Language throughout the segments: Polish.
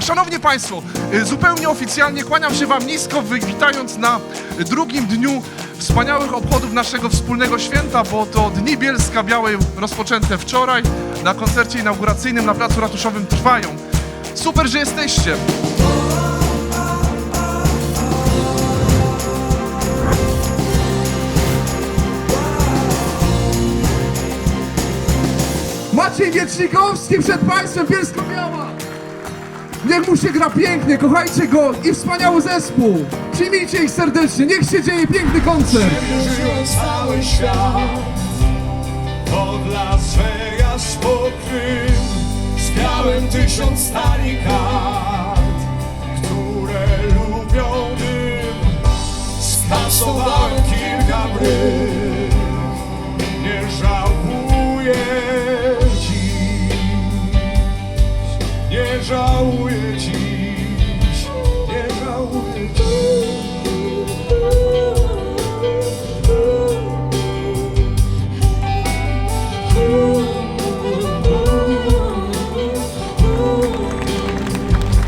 Szanowni Państwo, y, zupełnie oficjalnie kłaniam się Wam nisko, witając na drugim dniu wspaniałych obchodów naszego wspólnego święta, bo to Dni Bielska Białej rozpoczęte wczoraj na koncercie inauguracyjnym na Placu Ratuszowym trwają. Super, że jesteście. Maciej Wiecznikowski przed Państwem Bielsko-Biała! Niech mu się gra pięknie, kochajcie go i wspaniały zespół! Przyjmijcie ich serdecznie, niech się dzieje piękny koncert! Cały świat Od Las Vegas Krym Spiałem tysiąc Nie żałuję dziś Nie żałuję dziś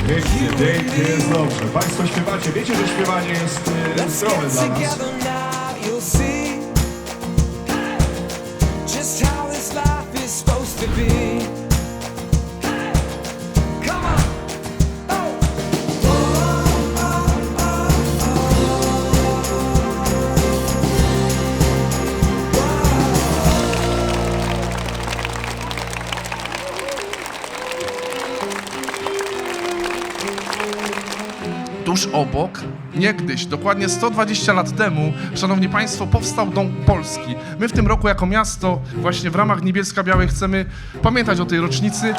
Pięknie, pięknie jest dobrze. Państwo śpiewacie, wiecie, że śpiewanie jest zdrowe get dla nas. together now, you'll see just Tuż obok, niegdyś, dokładnie 120 lat temu, szanowni państwo, powstał Dom Polski. My w tym roku jako miasto, właśnie w ramach Niebieska Białej chcemy pamiętać o tej rocznicy.